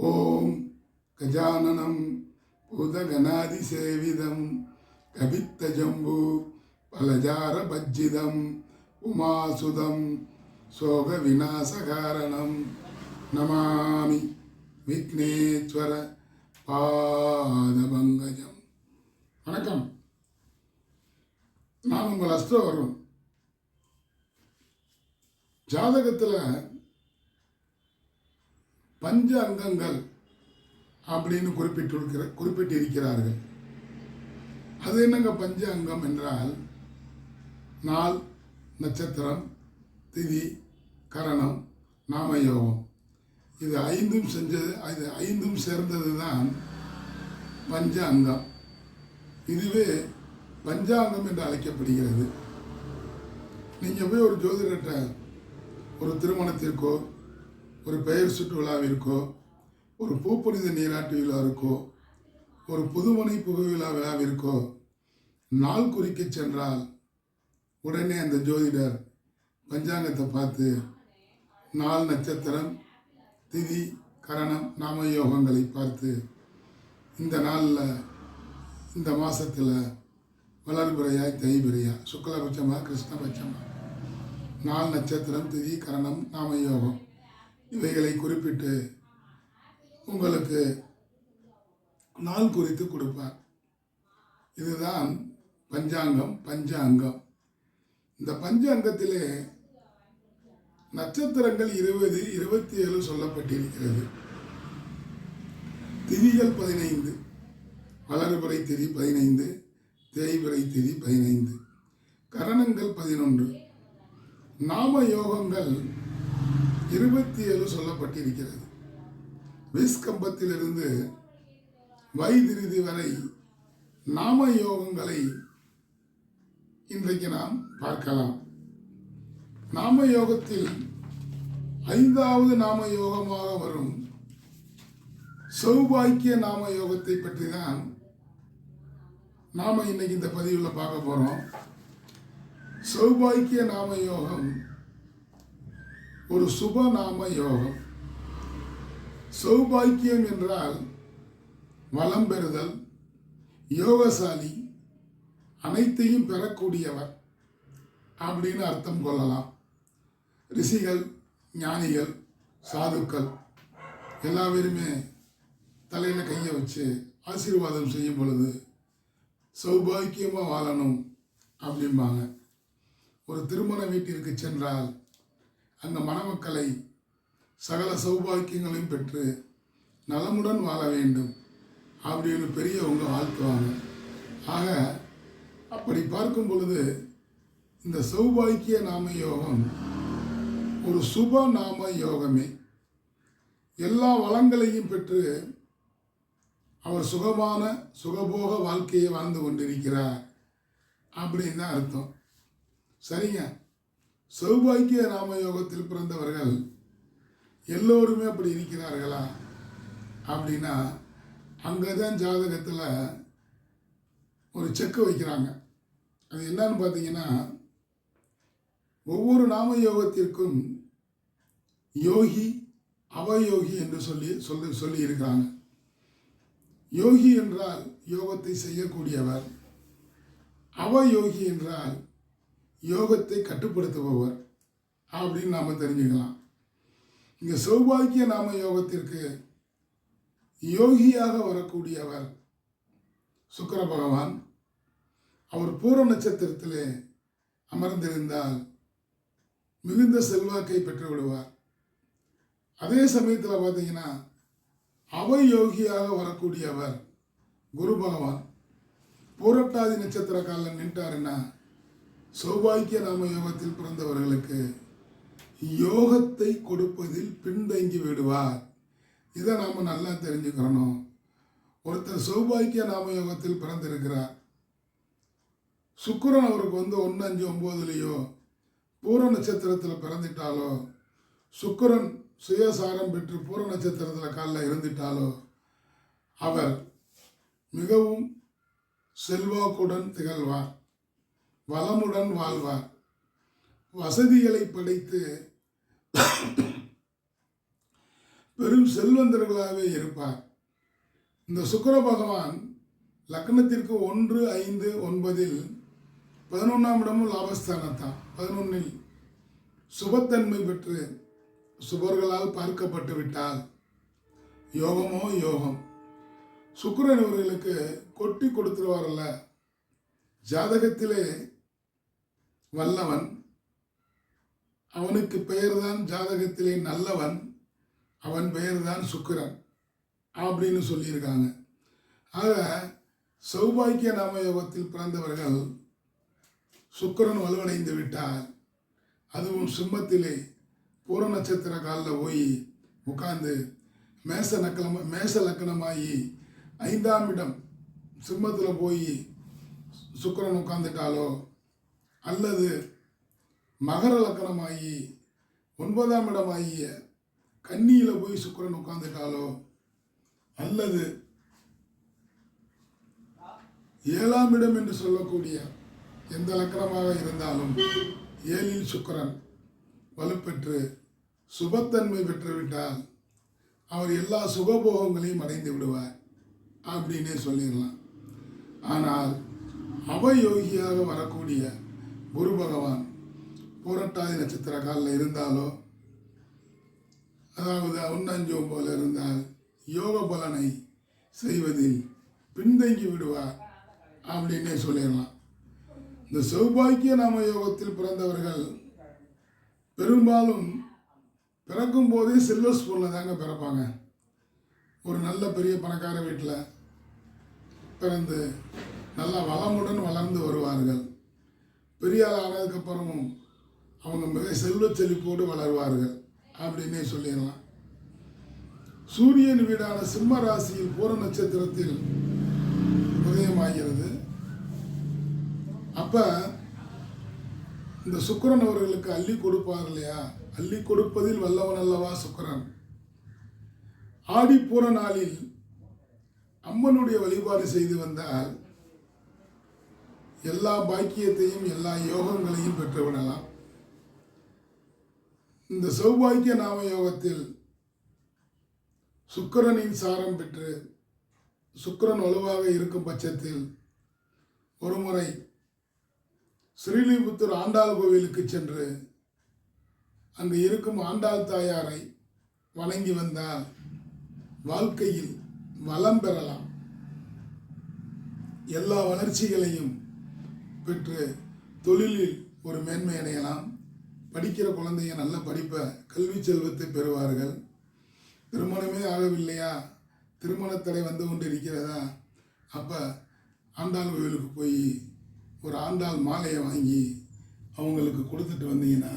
ஓம் கஜானனம் பூதகணாதிசேவிதம் கவித்தஜம்பு பலஜாரபஜ்ஜிதம் உமாசுதம் சோக விநாசகாரணம் நமாமி விக்னேஸ்வர பாதபங்கஜம் வணக்கம். நான் உங்கள் அஸ்தோ ஜாதகத்தில் பஞ்ச அங்கங்கள் அப்படின்னு குறிப்பிட்டிருக்கிற குறிப்பிட்டிருக்கிறார்கள். அது என்னங்க பஞ்ச அங்கம் என்றால் நாள் நட்சத்திரம் திதி கரணம் நாமயோகம். இது ஐந்தும் செஞ்சது இது ஐந்தும் சேர்ந்தது தான் பஞ்ச அங்கம் இதுவே பஞ்சாங்கம் என்று அழைக்கப்படுகிறது. நீங்கள் போய் ஒரு ஜோதிடர்கிட்ட ஒரு திருமணத்திற்கோ ஒரு பெயர் சுற்றுவிழாவிற்கோ ஒரு பூப்புனித நீராட்டு விழாவிற்கோ ஒரு புதுமனை புகை விழா விழாவிற்கோ நாள் குறிக்க சென்றால் உடனே அந்த ஜோதிடர் பஞ்சாங்கத்தை பார்த்து நாள் நட்சத்திரம் திதி கரணம் நாம யோகங்களை பார்த்து இந்த நாளில் இந்த மாதத்தில் வளர்புறையாய் தைபிரையா சுக்லபட்சமாக கிருஷ்ணபட்சமாக நாள் நட்சத்திரம் திதி கரணம் நாம யோகம். இவைகளை குறிப்பிட்டு உங்களுக்கு நாள் குறித்து கொடுப்பார். இதுதான் பஞ்சாங்கம் பஞ்ச அங்கம் இந்த பஞ்ச அங்கத்திலே நட்சத்திரங்கள் இருபது இருபத்தி ஏழு சொல்லப்பட்டிருக்கிறது. திதிகள் பதினைந்து வளர்புரை திதி பதினைந்து தேய்பிறை திதி பதினைந்து. கரணங்கள் பதினொன்று. நாம யோகங்கள் இருபத்தி ஏழு சொல்லப்பட்டிருக்கிறது. விஸ்கம்பத்திலிருந்து வைதிருதி வரை நாம யோகங்களை இன்றைக்கு நாம் பார்க்கலாம். நாம யோகத்தில் ஐந்தாவது நாம யோகமாக வரும் சௌபாக்கிய நாம யோகத்தை பற்றி தான் நாம இன்னைக்கு இந்த பதிவில் பார்க்க போகிறோம் சௌபாக்கிய நாம யோகம் ஒரு சுப நாம யோகம். சௌபாக்கியம் என்றால் வளம் பெறுதல் யோகசாலி அனைத்தையும் பெறக்கூடியவர் அப்படின்னு அர்த்தம் கொள்ளலாம். ரிஷிகள் ஞானிகள் சாதுக்கள் எல்லா பேருமே தலையில் கையை வச்சு ஆசீர்வாதம் செய்யும் பொழுது சௌபாக்கியமாக வாழணும் அப்படிம்பாங்க. ஒரு திருமண வீட்டிற்கு சென்றால் அந்த மணமக்களை சகல சௌபாக்கியங்களையும் பெற்று நலமுடன் வாழ வேண்டும் அப்படின்னு பெரியவங்க வாழ்த்துவாங்க. ஆக அப்படி பார்க்கும் பொழுது இந்த சௌபாக்கிய நாம யோகம் ஒரு சுப நாம யோகமே. எல்லா வளங்களையும் பெற்று அவர் சுகமான சுகபோக வாழ்க்கையை வாழ்ந்து கொண்டிருக்கிறார் அப்படின்னு தான் அர்த்தம். சரிங்க? சௌபாக்கிய நாம யோகத்தில் பிறந்தவர்கள் எல்லோருமே அப்படி இருக்கிறார்களா? அப்படின்னா அங்கே தான் ஜாதகத்தில் ஒரு செக்கு வைக்கிறாங்க. அது என்னன்னு பார்த்தீங்கன்னா ஒவ்வொரு நாம யோகத்திற்கும் யோகி அவயோகி என்று சொல்லி சொல்லி சொல்லி இருக்கிறாங்க. யோகி என்றால் யோகத்தை செய்யக்கூடியவர். அவயோகி என்றால் யோகத்தை கட்டுப்படுத்துபவர் அப்படின்னு நாம் தெரிஞ்சுக்கலாம். இங்கே சௌபாகிய நாம யோகத்திற்கு யோகியாக வரக்கூடியவர் சுக்கர பகவான். அவர் பூர நட்சத்திரத்திலே அமர்ந்திருந்தால் மிகுந்த செல்வாக்கை பெற்று விடுவார் அதே சமயத்தில் பார்த்தீங்கன்னா அவயோகியாக வரக்கூடியவர் குரு பகவான். பூரட்டாதி நட்சத்திர காலில் நின்றாருன்னா சௌபாக்கிய நாம யோகத்தில் பிறந்தவர்களுக்கு யோகத்தை கொடுப்பதில் பின்தங்கி விடுவார். இதை நாம் நல்லா தெரிஞ்சுக்கிறணும். ஒருத்தர் சௌபாக்கிய நாம யோகத்தில் பிறந்திருக்கிறார். சுக்கிரன் அவருக்கு வந்து ஒன்று அஞ்சு ஒம்போதுலேயோ பூர நட்சத்திரத்தில் பிறந்துட்டாலோ சுக்கரன் சுயசாரம் பெற்று பூர நட்சத்திரத்தில் காலில் இருந்துட்டாலோ அவர் மிகவும் செல்வாக்குடன் திகழ்வார். வளமுடன் வாழ்வார். வசதிகளை படைத்து பெரும் செல்வந்தர்களாகவே இருப்பார். இந்த சுக்கர பகவான் லக்னத்திற்கு ஒன்று ஐந்து ஒன்பதில் பதினொன்றாம் இடமும் லாபஸ்தானத்தான். பதினொன்னில் சுபத்தன்மை பெற்று சுபர்களால் பார்க்கப்பட்டு விட்டால் யோகமோ யோகம். சுக்கரன் இவர்களுக்கு கொட்டி கொடுத்துருவாரல்ல ஜாதகத்திலே வல்லவன். அவனுக்கு பெயர்தான் ஜாதகத்திலே நல்லவன் அவன் பெயர்தான் சுக்கிரன் அப்படின்னு சொல்லியிருக்காங்க. ஆக சௌபாக்கிய நாம யோகத்தில் பிறந்தவர்கள் சுக்கரன் வலுவடைந்து விட்டார். அதுவும் சிம்மத்திலே பூர நட்சத்திர காலில் போய் உட்கார்ந்து மேச நக்கலம மேச லக்கணமாகி ஐந்தாம் இடம் சிம்மத்தில் போய் சுக்கிரன் உட்காந்துட்டாலோ அல்லது மகர லக்கணமாகி ஒன்பதாம் இடமாகிய கன்னியில் போய் சுக்கிரன் உட்காந்துட்டாலோ அல்லது ஏழாம் இடம் என்று சொல்லக்கூடிய எந்த லக்கணமாக இருந்தாலும் ஏழில் சுக்கரன் வலுப்பெற்று சுபத்தன்மை பெற்றுவிட்டால் அவர் எல்லா சுகபோகங்களையும் அடைந்து விடுவார் அப்படின்னே சொல்லிடலாம். ஆனால் அவயோகியாக வரக்கூடிய குரு பகவான் புரட்டாதி நட்சத்திர காலில் இருந்தாலோ அதாவது ஒன்னஞ்சோம் போல இருந்தால் யோக பலனை செய்வதில் பின்தங்கி விடுவார் அப்படின்னே சொல்லிடலாம். இந்த செவ்வாய்க்கிய நாம யோகத்தில் பிறந்தவர்கள் பெரும்பாலும் பிறக்கும் போதே சில்வர் ஸ்பூனில் தாங்க பிறப்பாங்க. ஒரு நல்ல பெரிய பணக்கார வீட்டில் பிறந்து நல்லா வளமுடன் வளர்ந்து வருவார்கள். பெரிய ஆள் ஆனதுக்கப்புறமும் அவங்க மிக செல்வ செழிப்போடு வளருவார்கள் அப்படின்னே சொல்லிடலாம். சூரியன் வீடான சிம்ம ராசியில் பூர நட்சத்திரத்தில் உதயமாகிறது. அப்ப இந்த சுக்கரன் அவர்களுக்கு அள்ளி கொடுப்பார் இல்லையா? அள்ளி கொடுப்பதில் வல்லவன் அல்லவா சுக்கிரன்? ஆடிப்பூர நாளில் அம்மனுடைய வழிபாடு செய்து வந்தால் எல்லா பாக்கியத்தையும் எல்லா யோகங்களையும் பெற்றுவிடலாம் இந்த சௌபாக்கிய நாம யோகத்தில் சுக்கரனின் சாரம் பெற்று சுக்கரன் வலுவாக இருக்கும் பட்சத்தில் ஒருமுறை ஸ்ரீலிபுத்தூர் ஆண்டாள் கோவிலுக்கு சென்று அங்கு இருக்கும் ஆண்டாள் தாயாரை வணங்கி வந்தால் வாழ்க்கையில் வளம் பெறலாம். எல்லா வளர்ச்சிகளையும் பெற்று தொழிலில் ஒரு மேன்மை அடையலாம். படிக்கிற குழந்தைங்க நல்ல படிப்பை கல்வி செல்வத்தை பெறுவார்கள். திருமணமே ஆகவில்லையா? திருமணத்தடை வந்து கொண்டு இருக்கிறதா அப்போ ஆண்டாள் கோவிலுக்கு போய் ஒரு ஆண்டாள் மாலையை வாங்கி அவங்களுக்கு கொடுத்துட்டு வந்தீங்கன்னா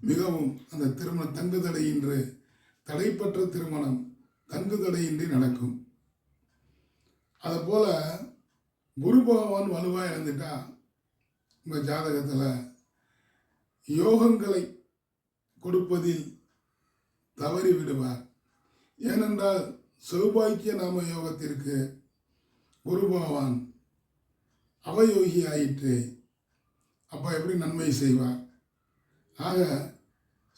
மிகவும் அந்த திருமண தங்கு தடையின்றி தடைப்பற்ற திருமணம் தங்கு தடையின்றி நடக்கும். அதுபோல் குரு பகவான் வலுவாக இழந்துட்டா உங்கள் ஜாதகத்தில் யோகங்களை கொடுப்பதில் தவறி விடுவார். ஏனென்றால் சௌபாக்கிய நாம யோகத்திற்கு குரு பகவான் அவயோகி ஆயிற்று. அப்போ எப்படி நன்மை செய்வார்? ஆக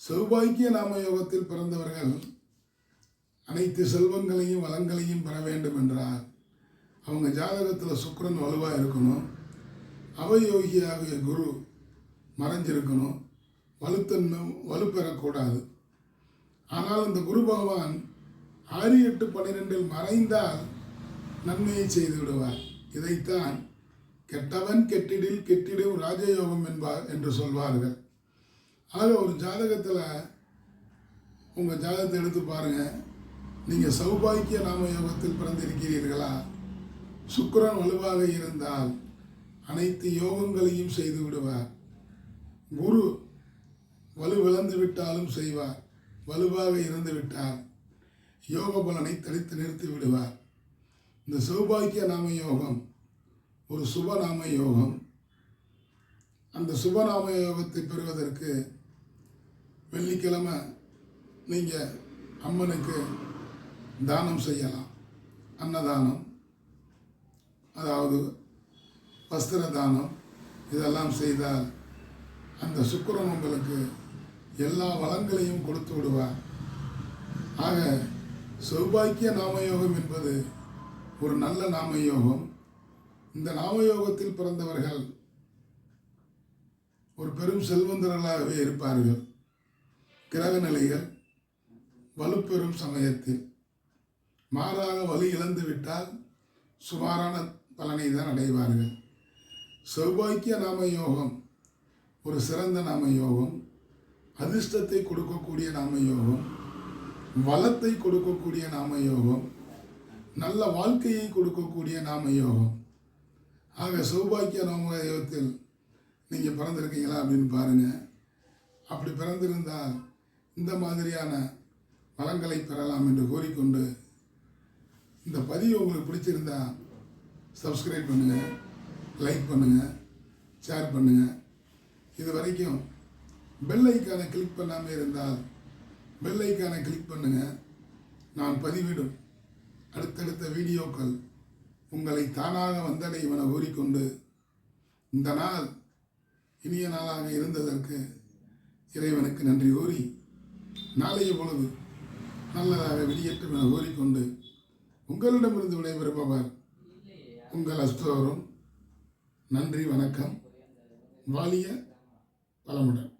சௌபாக்கிய நாம யோகத்தில் பிறந்தவர்கள் அனைத்து செல்வங்களையும் வளங்களையும் பெற வேண்டும் என்றால் அவங்க ஜாதகத்தில் சுக்கரன் வலுவாக இருக்கணும். அவயோகியாகிய குரு மறைஞ்சிருக்கணும் வலுத்தன்மை வலுப்பெறக்கூடாது. ஆனால் இந்த குரு பகவான் ஆறு எட்டு பன்னிரெண்டில் மறைந்தால் நன்மையை செய்து விடுவார். இதைத்தான் கெட்டவன் கெட்டிடில் கெட்டிடும் ராஜயோகம் என்பார் என்று சொல்வார்கள். ஆக ஒரு ஜாதகத்தில் உங்கள் ஜாதகத்தை எடுத்து பாருங்கள் நீங்கள் சௌபாக்கிய நாம யோகத்தில் பிறந்திருக்கிறீர்களா? சுக்கரன் வலுவாக இருந்தால் அனைத்து யோகங்களையும் செய்து விடுவார். குரு வலுவிழந்து விட்டாலும் செய்வார். வலுவாக இருந்து விட்டால் யோக பலனை தடுத்து நிறுத்தி விடுவார். இந்த சௌபாக்கிய நாம யோகம் ஒரு சுபநாம யோகம். அந்த சுபநாம யோகத்தை பெறுவதற்கு வெள்ளிக்கிழமை நீங்கள் அம்மனுக்கு தானம் செய்யலாம். அன்னதானம். அதாவது வஸ்திர தானம் இதெல்லாம் செய்தால் அந்த சுக்கரன் உங்களுக்கு எல்லா வளங்களையும் கொடுத்து விடுவார். ஆக சௌபாக்கிய நாமயோகம் என்பது ஒரு நல்ல நாமயோகம். இந்த நாமயோகத்தில் பிறந்தவர்கள் ஒரு பெரும் செல்வந்தர்களாகவே இருப்பார்கள். கிரக நிலைகள் வலுப்பெறும் சமயத்தில். மாறாக வலி இழந்து விட்டால் சுமாரான பலனை தான் அடைவார்கள். சௌபாக்கிய நாம யோகம் ஒரு சிறந்த நாம யோகம் அதிர்ஷ்டத்தை கொடுக்கக்கூடிய நாம யோகம் வளத்தை கொடுக்கக்கூடிய நாம யோகம் நல்ல வாழ்க்கையை கொடுக்கக்கூடிய நாம யோகம் ஆக சௌபாக்கிய நாம யோகத்தில் நீங்கள் பிறந்திருக்கீங்களா அப்படின்னு பாருங்கள் அப்படி பிறந்திருந்தால் இந்த மாதிரியான வளங்களை பெறலாம் என்று கோரிக்கொண்டு இந்த பதிவு உங்களுக்கு பிடிச்சிருந்தா சப்ஸ்கிரைப் பண்ணுங்கள் லைக் பண்ணுங்கள் ஷேர் பண்ணுங்கள் இது வரைக்கும் பெல் ஐக்கானை கிளிக் பண்ணாமல் இருந்தால் பெல் ஐக்கானை கிளிக் பண்ணுங்கள் நான் பதிவிடும். அடுத்தடுத்த வீடியோக்கள் உங்களை தானாக வந்தடைவன கூறிக்கொண்டு இந்த நாள் இனிய நாளாக இருந்ததற்கு இறைவனுக்கு நன்றி கூறி நாளைய பொழுது நல்லதாக வெளியேற்றும் என கூறிக்கொண்டு உங்களிடமிருந்து விடைபெறுபவர் உங்கள் அஸ்தோரும் நன்றி வணக்கம். வாலிய பலமுடன்